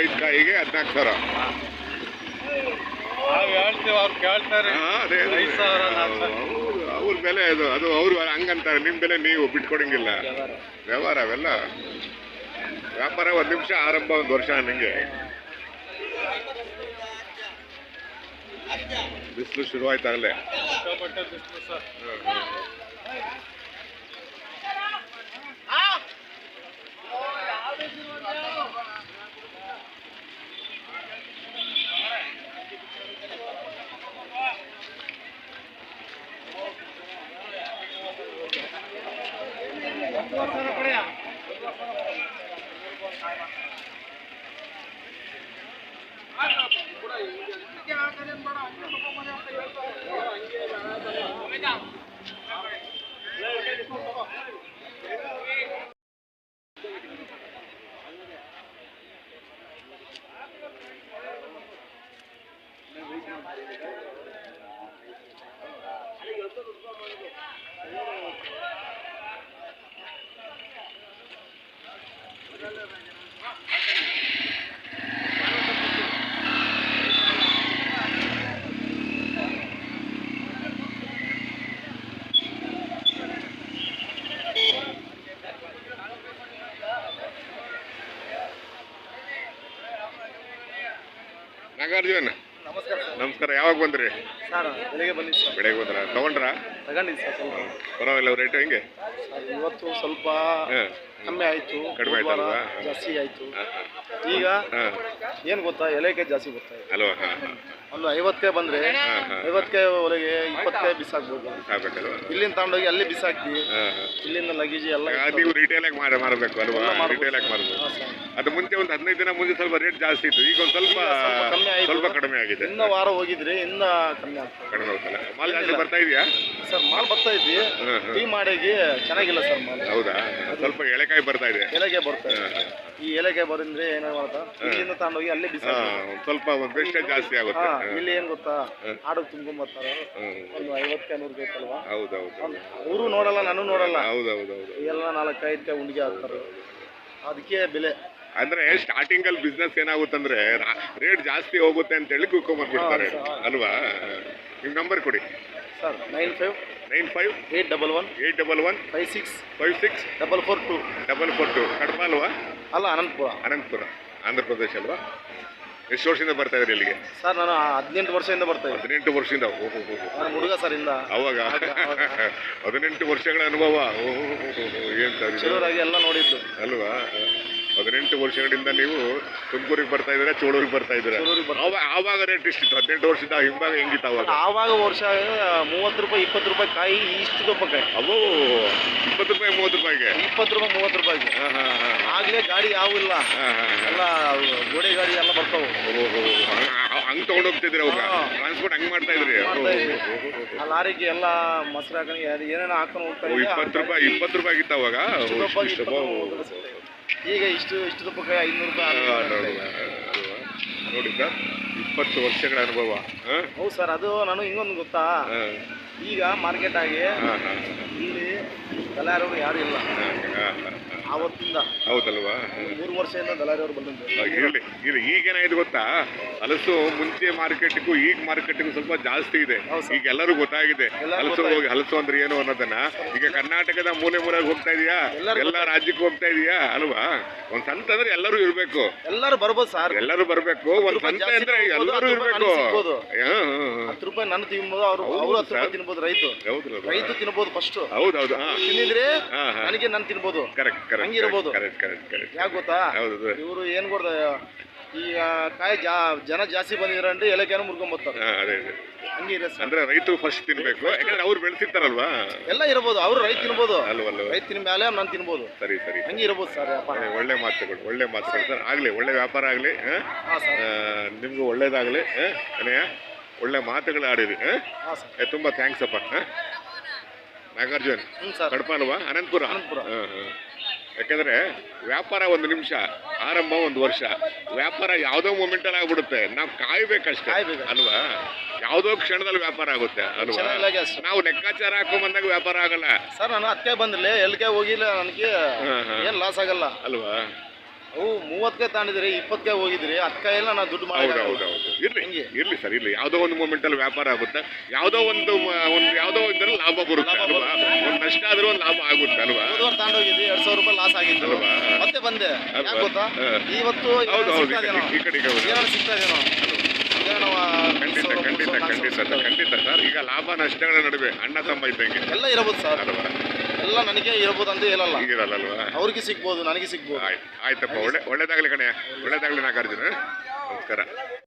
ಐವತ್ತೈದು ಕಾಯಿಗೆ ಹದಿನಾಲ್ಕು ಸಾವಿರ. ಅವ್ರು ಬೆಲೆ ಅದು ಅದು. ಅವ್ರು ಹಂಗಂತಾರೆ. ನಿಮ್ಮ ಬೆಲೆ ನೀವು ಬಿಟ್ಕೊಡಂಗಿಲ್ಲ. ವ್ಯವಹಾರ ಅವೆಲ್ಲ. ವ್ಯಾಪಾರ ಒಂದು ನಿಮಿಷ ಆರಂಭ ಒಂದು ವರ್ಷ ನಿಂಗೆ. ಬಿಸಿಲು ಶುರುವಾಯ್ತಾಗಲೇ ಸಿಕ್ಕಾಪಟ್ಟೆ ಬಿಸ್ಲು ನಾಗಾರ್ಜುನ್. ನಮಸ್ಕಾರ ಯಾವಾಗ ಬಂದ್ರಿ? ಸರ್ ಬೆಳಿಗ್ಗೆ ಬಂದಿದ್ದು ಸರ್. ಬೆಳಗ್ಗೆ ಬಂದ್ರ ತಗೊಂಡ್ರ? ತಗೊಂಡಿದ್ದು ಸರ್ ಸ್ವಲ್ಪ. ಪರವಾಗಿಲ್ಲ ರೇಟ್ ಹೆಂಗೆ? ಇವತ್ತು ಸ್ವಲ್ಪ. ಕಮ್ಮಿ ಆಯಿತು ಕಡಿಮೆ ಆಯ್ತಲ್ವಾ? ಜಾಸ್ತಿ ಆಯಿತು. ಈಗ. ಏನು ಗೊತ್ತಾ ಎಲೆಕೆ ಜಾಸ್ತಿ ಗೊತ್ತಾಯ್ತು ಇದೆ ಅಲ್ವಾ ಹಾ ಹಾ ಒಂದು ಐವತ್ತಕ್ಕೆ ಬಂದರೆ. ಐವತ್ತಕ್ಕೆ ಒಳಗೆ ಇಪ್ಪತ್ತಕ್ಕೆ ಬಿಸಾಕ್ಬೋದು. ಆಗ್ಬೇಕಲ್ವಾ? ಇಲ್ಲಿಂದ ತಗೊಂಡೋಗಿ ಅಲ್ಲಿ ಬಿಸಾಕಿ ಇಲ್ಲಿಂದ ಲಗೇಜ್ ಎಲ್ಲ ನೀವು ರಿಟೇಲ್ ಆಗಿ ಮಾರ ಮಾರಬೇಕು ಅಲ್ವಾ. ರಿಟೇಲ್ ಆಗಿ ಮಾರಬೇಕು ಅದು ಮುಂಚೆ ಒಂದು ಹದಿನೈದು ದಿನ ಮುಂಚೆ ಸ್ವಲ್ಪ ರೇಟ್ ಜಾಸ್ತಿ ಇತ್ತು. ಈಗ ಒಂದು ಸ್ವಲ್ಪ ಸ್ವಲ್ಪ ಕಡಿಮೆ ಆಗಿದೆ. ಇನ್ನ ವಾರ ಹೋಗಿದ್ರೆ ಇನ್ನ ಕಡಿಮೆ ಹೋಗ್ತಲ್ಲ ಮಾಲ್ ಜಾಸ್ತಿ ಬರ್ತಾ ಇದೆಯಾ? ಸರ್ ಮಾಲ್ ಬರ್ತಾ ಇದ್ವಿ. ಟೀ ಮಾಡಿಗೆ ಚೆನ್ನಾಗಿಲ್ಲ ಸರ್ ಮಾಲ್. ಹೌದಾ? ಸ್ವಲ್ಪ ಎಳೆಕಾಯಿ ಬರ್ತಾ ಇದೆ. ಎಳೆಗೆ ಬರ್ತಾ ಇದೆ. ಈ ಎಲೆಗೆ ಬರಂದ್ರೆ ಏನ ಮಾಡ್ತಾ ಇಲ್ಲಿಂದ ತಗೊಂಡೋಗಿ ಅಲ್ಲಿ ಒಂದ್ ಸ್ವಲ್ಪ ಜಾಸ್ತಿ ಆಗುತ್ತೆ. ಇಲ್ಲಿ ಏನ್ ಗೊತ್ತಾ? ಆಡು ತುಂಬ್ಕೊಂಡ್ ಬರ್ತಾರೆ. ಒಂದು ಐವತ್ತಕ್ಕೆ ನೂರು ಬೇಕಲ್ವಾ ಹೌದೌದು. ಅವರು ನೋಡಲ್ಲ ನಾನು ನೋಡಲ್ಲ. ಹೌದೌದೌದು. ಎಲ್ಲ ನಾಲ್ಕು ಐದಕ್ಕೆ ಉಂಡಿಗೆ ಹಾಕ್ತಾರೆ. ಅದಕ್ಕೆ ಬೆಲೆ. ಅಂದ್ರೆ ಸ್ಟಾರ್ಟಿಂಗ್ ಅಲ್ಲಿ ಬಿಸ್ನೆಸ್ ಏನಾಗುತ್ತಂದ್ರೆ ರೇಟ್ ಜಾಸ್ತಿ ಹೋಗುತ್ತೆ ಅಂತ ಹೇಳಿ ಕುಕ್ಕೊಂಬಂದ್ಬಿಡ್ತಾರೆ ಅಲ್ವಾ? ನಿಮ್ ನಂಬರ್ ಕೊಡಿ. Sir nine five nine five eight double one eight double one five six five six double four two. Double four two. Kadapa ಅಲ್ವಾ? ಅಲ್ಲ ಅನಂತಪುರ. ಅನಂತಪುರ. ಆಂಧ್ರ ಪ್ರದೇಶ ಅಲ್ವಾ? ಎಷ್ಟು ವರ್ಷದಿಂದ ಬರ್ತಾ ಇದ್ರಿ ಇಲ್ಲಿಗೆ? ಸರ್ ನಾನು ಹದಿನೆಂಟು ವರ್ಷದಿಂದ ಬರ್ತಾ ಇದ್ದೆ ಹದಿನೆಂಟು ವರ್ಷದಿಂದ. ಓಹೋ. ನಾನು ಹುಡುಗ ಸರ್ ಇಂದ. ಅವಾಗ? ಹದಿನೆಂಟು ವರ್ಷಗಳ ಅನುಭವ. ಓಹೋ ಏನು ಸರ್ ಎಲ್ಲ ನೋಡಿದ್ದು. ಅಲ್ವಾ? ಹದಿನೆಂಟು ವರ್ಷಗಳಿಂದ ನೀವು ತುಮಕೂರಿಗೆ ಬರ್ತಾ ಇದ್ದೀರಾ ಚೋಳೂರಿಗೆ ಬರ್ತಾ ಇದ್ದೀರಾ? ಆವಾಗ ರೇಟ್ ಇಷ್ಟಿತ್ತು ಹದಿನೆಂಟು ವರ್ಷದ ಹಿಂಭಾಗ ಹೆಂಗಿತ್ತು ಅವಾಗ? ಆವಾಗ ವರ್ಷ ಮೂವತ್ತು ರೂಪಾಯಿ ಇಪ್ಪತ್ತು ರೂಪಾಯಿ ಕಾಯಿ ಇಷ್ಟು ರೂಪಾಯಿ ಅವು ಇಪ್ಪತ್ತು ರೂಪಾಯಿ ಮೂವತ್ತು ರೂಪಾಯಿಗೆ? ಇಪ್ಪತ್ತು ರೂಪಾಯಿ ಮೂವತ್ತು ರೂಪಾಯಿಗೆ. ಆಗಲೇ ಗಾಡಿ ಯಾವ ಇಲ್ಲ. ಎಲ್ಲ ಗೋಡೆ ಗಾಡಿ ಎಲ್ಲ ಬರ್ತಾವೆ. ಹಂಗೆ ತೊಗೊಂಡು ಹೋಗ್ತಿದ್ರಿ ಅವಾಗ. ಟ್ರಾನ್ಸ್ಪೋರ್ಟ್ ಹಂಗ್ ಮಾಡ್ತಾ ಇದ್ರಿ. ಆ ಲಾರಿಗೆ ಎಲ್ಲ ಮೊಸರು ಹಾಕೊಂಡು ಏನೇನೋ ಹಾಕೊಂಡು ಹೋಗ್ತಾ. ಇಪ್ಪತ್ತು ರೂಪಾಯಿ ಇಪ್ಪತ್ತು ರೂಪಾಯಿ ಆಗಿತ್ತು ಅವಾಗ? ಇಷ್ಟು ಇಷ್ಟು ರೂಪಾಯಿ ಈಗ ಇಷ್ಟು ಇಷ್ಟು ಐನೂರು ರೂಪಾಯಿ ನೋಡಿ, ರೂಪಾಯಿ ನೋಡಿ ಸರ್ ಇಪ್ಪತ್ತು ವರ್ಷಗಳ ಅನುಭವ. ಹಾ? ಹೌದು ಸರ್ ಅದು ನಾನು ಇನ್ನೊಂದು ಗೊತ್ತಾ? ಹಾ, ಈಗ ಮಾರ್ಕೆಟ್ ಆಗಿ ಹಾ, ಹಾ, ಇಲ್ಲಿ ದಲಾರವರು ಯಾರು ಇಲ್ಲ. ಆವತ್ತಿಂದ. ಹೌದಲ್ವಾ? ಮೂರು ವರ್ಷದಿಂದ ದಲಾರಿಯವರು ಬಂದಿದ್ದು ಇಲ್ಲಿ ಇಲ್ಲಿ ಇರ್ಲಿ ಈಗೇನಾಯ್ತು ಗೊತ್ತಾ? ಹಲಸು ಮುಂಚೆ ಮಾರ್ಕೆಟ್ಗೂ ಈಗ ಮಾರ್ಕೆಟ್ಗೂ ಸ್ವಲ್ಪ ಜಾಸ್ತಿ ಇದೆ. ಈಗ ಎಲ್ಲರೂ ಗೊತ್ತಾಗಿದೆ. ಹಲಸು ಹೋಗಿ ಹಲಸು ಅಂದ್ರೆ ಏನು ಅನ್ನೋದನ್ನ? ಈಗ ಕರ್ನಾಟಕದ ಮೂಲೆ ಮೂಲೆಗೆ ಹೋಗ್ತಾ ಇದೀಯಾ? ಎಲ್ಲ ರಾಜ್ಯಕ್ಕೆ ಹೋಗ್ತಾ ಇದೀಯಾ? ಅಲ್ವಾ? ಒಂದ್ ಸಂತ ಅಂದ್ರೆ ಎಲ್ಲರೂ ಇರಬೇಕು. ಎಲ್ಲರೂ ಬರ್ಬೋದು ಸರ್. ಎಲ್ಲರೂ ಬರಬೇಕು. ಒಂದ್ ಸಂತೆ ಅಂದ್ರೆ ಎಲ್ಲರೂ ಹತ್ತು ರೂಪಾಯಿ ಇರ್ಬೇಕು. ಸಿಗ್ಬೋದು. ಹತ್ತು ರೂಪಾಯಿ ನಾನು ತಿನ್ಬೋದು ಅವರು ಅವ್ರು ಹತ್ತು ರೂಪಾಯಿ. ತಿನ್ಬೋದು ರೈತ. ರೈತ ತಿನ್ಬೋದು ಫಸ್ಟ್ ಹೌದೌದು ಹೌದು ತಿನ್ನಿದ್ರೆ. ನನಗೆ ನಾನು ತಿನ್ಬೋದು. ಕರೆಕ್ಟ್ ಕರೆಕ್ಟ್ ಹಂಗಿರ್ಬೋದು. ಕರೆಕ್ಟ್ ಕರೆಕ್ಟ್ ಕರೆಕ್ಟ್ ಯಾಕೆ ಗೊತ್ತಾ? ಇವರು ಏನ್ ಕೊಡ್ದ ಈಗ ಕಾಯಿ ಜಾ ಜನ ಜಾಸ್ತಿ ಬಂದಿದ್ರಂದ್ರೆ ಎಲೆಕೆನ ಮುರ್ಕೊಂಡ್ ಮುರ್ಕೊಂಡ್ಬರ್ತಾರೆ ಹಾ ಅದೇ ಅದೇ. ಹಂಗಿರ ಸರ್. ಅಂದ್ರೆ ರೈತರು ಫಸ್ಟ್ ತಿನ್ಬೇಕು. ಯಾಕಂದ್ರೆ ಅವ್ರು ಬೆಳೆಸಿರ್ತಾರಲ್ವಾ? ಎಲ್ಲ ಇರ್ಬೋದು ಅವ್ರು ರೈತ ತಿನ್ಬೋದು. ಅಲ್ವಲ್ಲ ರೈತ ತಿನ್ನ ಮೇಲೆ ನಾನು ತಿನ್ಬೋದು. ಸರಿ ಸರಿ ಹಂಗೆ ಇರ್ಬೋದು ಸರ್ ವ್ಯಾಪಾರ. ಒಳ್ಳೆ ಮಾತುಗಳು ಒಳ್ಳೆ ಮಾತುಗಳು. ಸರ್ ಆಗಲಿ ಒಳ್ಳೆ ವ್ಯಾಪಾರ ಆಗಲಿ ಹಾಂ? ಸರ್. ನಿಮಗೂ ಒಳ್ಳೇದಾಗಲಿ ಅನಯ್ಯ ಒಳ್ಳೆ ಮಾತುಗಳು ಆಡಿರಿ ಆ? ಹಾಂ ಸರ್. ಏ, ತುಂಬ ಥ್ಯಾಂಕ್ಸ್ ಅಪ್ಪ ಆ? ನಾಗಾರ್ಜುನ್ ಹ್ಞೂ ಸರ್. ಕಡಪ ಅಲ್ವಾ ಅನಂತಪುರ? ಅನಂತಪುರ. ಹಾಂ ಹಾಂ. ಯಾಕಂದ್ರೆ ವ್ಯಾಪಾರ ಒಂದು ನಿಮಿಷ ಆರಂಭ ಒಂದು ವರ್ಷ. ವ್ಯಾಪಾರ ಯಾವುದೋ ಮೂಮೆಂಟಲ್ಲಿ ಆಗ್ಬಿಡುತ್ತೆ. ನಾವು ಕಾಯ್ಬೇಕಷ್ಟೇ ಕಾಯ್ಬೇಕು. ಅಲ್ವಾ? ಯಾವುದೋ ಕ್ಷಣದಲ್ಲಿ ವ್ಯಾಪಾರ ಆಗುತ್ತೆ ಅಲ್ವಾ? ನಾವು ಲೆಕ್ಕಾಚಾರ ಹಾಕೋ ಬಂದಾಗ ವ್ಯಾಪಾರ ಆಗಲ್ಲ. ಸರ್ ನಾನು ಅತ್ತೆ ಬಂದಿಲ್ಲ ಎಲ್ಲಿಗೆ ಹೋಗಿಲ್ಲ ನನಗೆ. ಏನು ಲಾಸ್ ಆಗಲ್ಲ. ಅಲ್ವಾ? ಅವು ಮೂವತ್ತಕ್ಕೆ ತಾಂಡಿದ್ರಿ ಇಪ್ಪತ್ತಕ್ಕೆ ಹೋಗಿದ್ರಿ ಅದಕ್ಕೆ ಎಲ್ಲ ನಾನು ದುಡ್ಡು ಮಾಡಿ ಹೌದು ಹೌದು. ಇರ್ಲಿ? ಇರ್ಲಿ ಸರ್ ಇರ್ಲಿ. ಯಾವುದೋ ಒಂದು ಮೂಮೆಂಟ್ ಅಲ್ಲಿ ವ್ಯಾಪಾರ ಆಗುತ್ತೆ. ಯಾವುದೋ ಒಂದು ಒಂದು ಯಾವುದೋ ಒಂದರಲ್ಲಿ ಲಾಭ ಬರುತ್ತೆ ಅಲ್ವಾ? ಒಂದು ನಷ್ಟ ಆದರೂ ಒಂದು ಲಾಭ ಆಗುತ್ತೆ ಅಲ್ವಾ? ಹೋದವಾರ ತಾಂಡೋಗಿದ್ವಿ ಎರಡ್ ಸಾವಿರ ರೂಪಾಯಿ ಲಾಸ್ ಆಗಿತ್ತು. ಅಲ್ವಾ? ಮತ್ತೆ ಬಂದೆ. ಗೊತ್ತಾ. ಇವತ್ತು ಹೌದು ಹೌದು ಈ ಕಡೆ ಈ ಕಡೆ ಏನಾದ್ರು ಸಿಗ್ತಾ ಇದೇನೋ ಖಂಡಿತ ಖಂಡಿತ ಖಂಡಿತ ಸರ್ ಖಂಡಿತ ಸರ್. ಈಗ ಲಾಭ ನಷ್ಟಗಳ ನಡುವೆ ಅಣ್ಣ ತಮ್ಮ ಇದ್ದಂಗೆ. ಎಲ್ಲ ಇರಬಹುದು ಸರ್. ಅಲ್ವಾ ಎಲ್ಲ ನನಗೆ ಇರಬಹುದು ಅಂತ ಹೇಳಲ್ಲ ಈಗಿರಲ್ಲಲ್ವಾ ಅವ್ರಿಗೆ ಸಿಗ್ಬೋದು ನನಗೆ ಸಿಗ್ಬೋದು. ಆಯ್ತು ಆಯ್ತಪ್ಪ. ಒಳ್ಳೆ ಒಳ್ಳೇದಾಗ್ಲಿ ಕಣೆ ಒಳ್ಳೇದಾಗ್ಲಿ ನಾಗಾರ್ಜುನ. ನಮಸ್ಕಾರ.